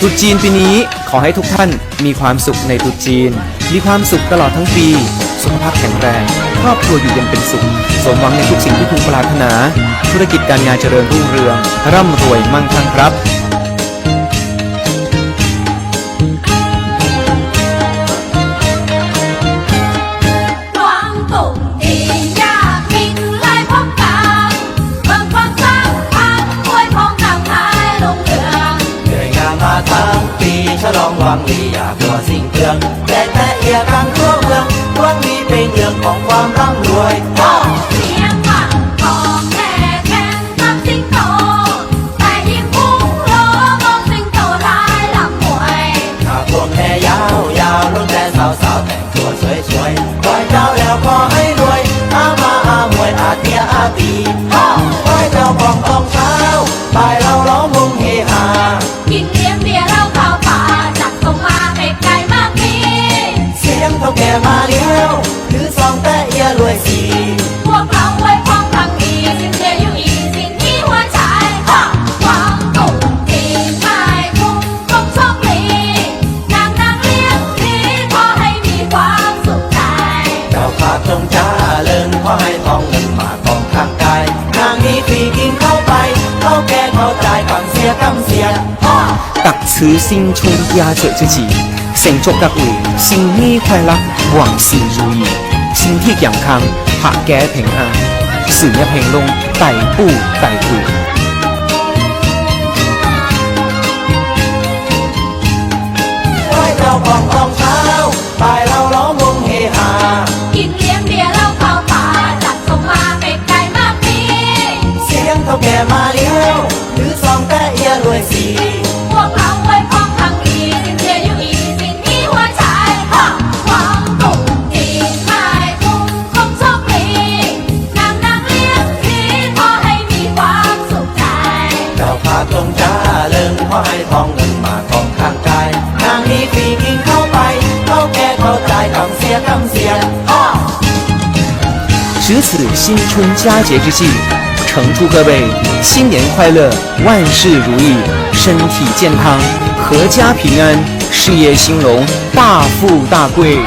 ตรุษจีนปีนี้ขอให้ทุกท่านมีความสุขในตรุษจีน มีความสุขตลอดทั้งปี สุขภาพแข็งแรง ครอบครัวอยู่เย็นเป็นสุข สมหวังในทุกสิ่งที่พึงปรารถนา ธุรกิจการงานเจริญรุ่งเรือง ร่ำรวยมั่งคั่งครับ quang lý nhà vua dinh tường tê tê ia càng thua vương quang lý bên nhường có quang lắm nuôi Hãy subscribe cho kênh Ghiền Mì Gõ Để không bỏ lỡ những video hấp dẫn มาเลี้ยวถือสองแต่เอียรวยสีพวกเราไว้ควาพังดีสิ่งเดียอยู่อีสิ่งที่หัวใจความตุกตีไม่คุ้มคงโชคดีนางนางเลี้ยงดีขอให้มีความสุขใจเจ้าขาดจงจ้าเลิงขอให้ทองเงินมากองทางกายนางนี้ฟรีกินเข้าไปเข้าแก่เข้าใจฟังเสียกำเสียตักซื้อซิงชงยาเจอเจี 成祝各位新年快乐，万事如意，身体健康，客家平安，事业兴隆，大富大贵。 ทองเงินมากองข้างกายนางนี้ฟรีกินเข้าไป เข้าแก่เข้าใจายกำเสียกำเสียอ้อ 值此新春佳节之际，诚祝各位新年快乐，万事如意，身体健康，阖家平安，事业兴隆，大富大贵。